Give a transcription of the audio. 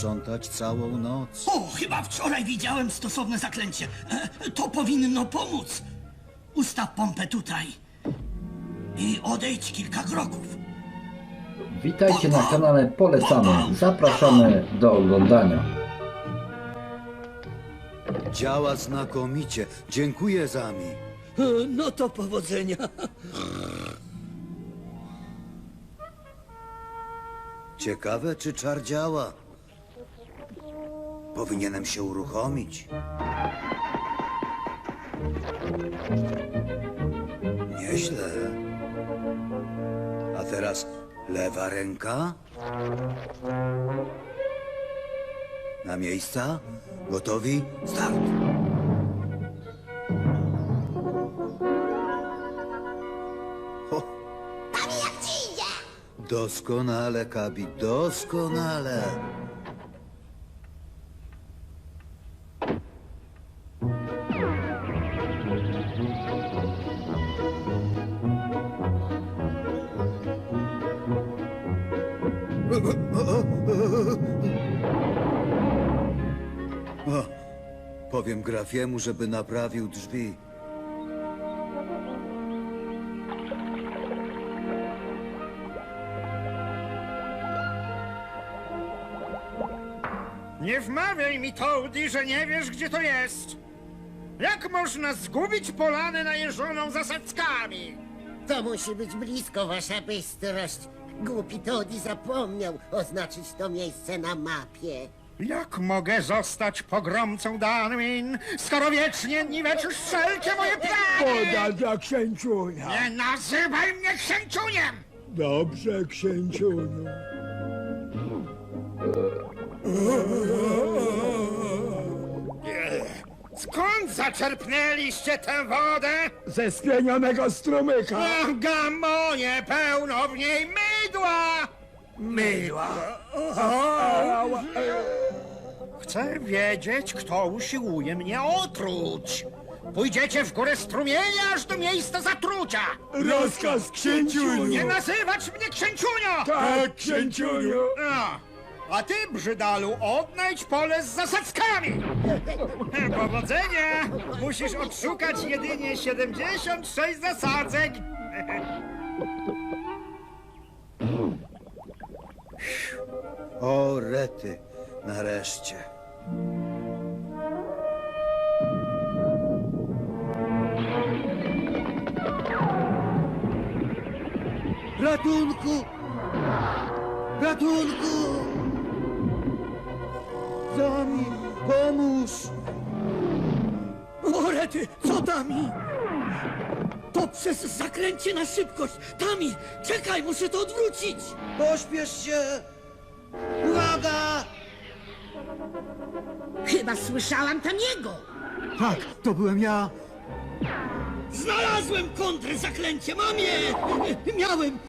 sprzątać całą noc. O, chyba wczoraj widziałem stosowne zaklęcie. E, To powinno pomóc. Ustaw pompę tutaj. I odejdź kilka kroków. Witajcie na kanale Polecamy. Zapraszamy do oglądania. Działa znakomicie. Dziękuję za mi. E, No to powodzenia. Ciekawe, czy czar działa. Powinienem się uruchomić. Nieźle. A teraz lewa ręka. Na miejsca. Gotowi? Start. Ho. Doskonale, Kabi, doskonale. O, powiem grafiemu, żeby naprawił drzwi. Nie wmawiaj mi, Toady, że nie wiesz, gdzie to jest. Jak można zgubić polanę najeżoną zasadzkami? To musi być blisko, wasza bystrość. Głupi Todi zapomniał oznaczyć to miejsce na mapie. Jak mogę zostać pogromcą Danwin, skoro wiecznie niweczysz wszelkie moje plany? Poda dla księciunia. Nie nazywaj mnie księciuniem! Dobrze, księciuniu. zaczerpnęliście tę wodę? Ze spienionego strumyka. O, gamonie, pełno w niej mydła! Mydła? Chcę wiedzieć, kto usiłuje mnie otruć. Pójdziecie w górę strumienia, aż do miejsca zatrucia. Rozkaz księciuniu. Nie nazywać mnie księciunio! Tak, księciuniu. No. A ty, brzydalu, odnajdź pole z zasadzkami! Powodzenia! Musisz odszukać jedynie 76 zasadzek! O, rety, nareszcie. Ratunku! Ratunku! Pomóż! O, rety, co Tami? To przez zaklęcie na szybkość. Tami, czekaj, muszę to odwrócić. Pośpiesz się! Uwaga! Chyba słyszałam tam jego. Tak, to byłem ja. Znalazłem kontrzaklęcie, mam je! Miałem